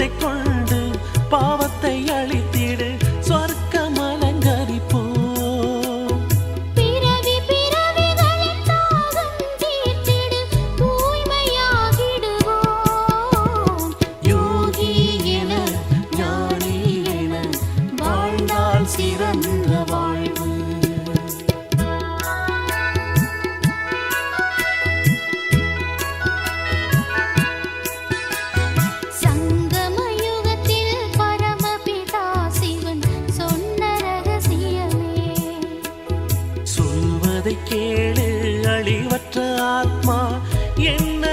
கொட்டை கொள்ள சொல்வதை கேளு அழிவற்ற ஆத்மா என்ன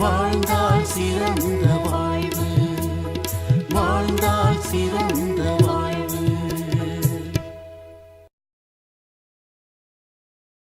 வாழ்ந்தால் சிறந்த வாழ்வு. வாழ்ந்தால் சிறந்த